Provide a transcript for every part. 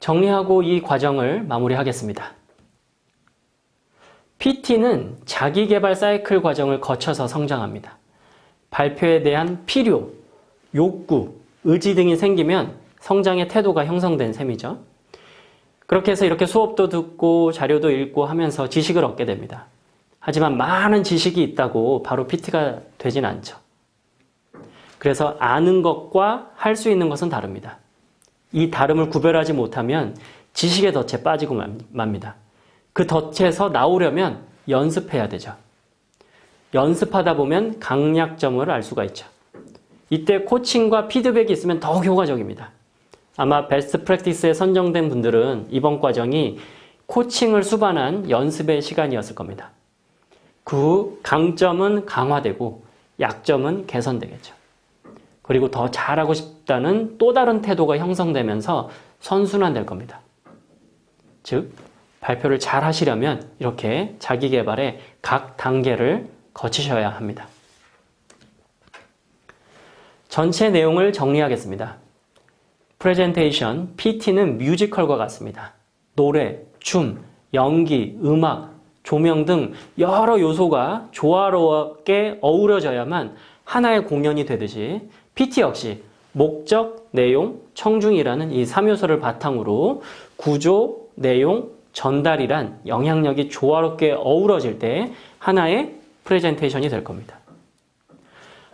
정리하고 이 과정을 마무리하겠습니다. PT는 자기개발 사이클 과정을 거쳐서 성장합니다. 발표에 대한 필요, 욕구, 의지 등이 생기면 성장의 태도가 형성된 셈이죠. 그렇게 해서 이렇게 수업도 듣고 자료도 읽고 하면서 지식을 얻게 됩니다. 하지만 많은 지식이 있다고 바로 PT가 되진 않죠. 그래서 아는 것과 할 수 있는 것은 다릅니다. 이 다름을 구별하지 못하면 지식의 덫에 빠지고 맙니다. 그 덫에서 나오려면 연습해야 되죠. 연습하다 보면 강약점을 알 수가 있죠. 이때 코칭과 피드백이 있으면 더욱 효과적입니다. 아마 베스트 프랙티스에 선정된 분들은 이번 과정이 코칭을 수반한 연습의 시간이었을 겁니다. 그 후 강점은 강화되고 약점은 개선되겠죠. 그리고 더 잘하고 싶다는 또 다른 태도가 형성되면서 선순환될 겁니다. 즉, 발표를 잘 하시려면 이렇게 자기 개발의 각 단계를 거치셔야 합니다. 전체 내용을 정리하겠습니다. 프레젠테이션, PT는 뮤지컬과 같습니다. 노래, 춤, 연기, 음악, 조명 등 여러 요소가 조화롭게 어우러져야만 하나의 공연이 되듯이 PT 역시 목적, 내용, 청중이라는 이 3요소를 바탕으로 구조, 내용, 전달이란 영향력이 조화롭게 어우러질 때 하나의 프레젠테이션이 될 겁니다.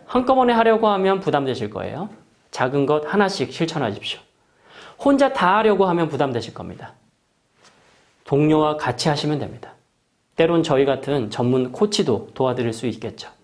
한꺼번에 하려고 하면 부담되실 거예요. 작은 것 하나씩 실천하십시오. 혼자 다 하려고 하면 부담되실 겁니다. 동료와 같이 하시면 됩니다. 때론 저희 같은 전문 코치도 도와드릴 수 있겠죠.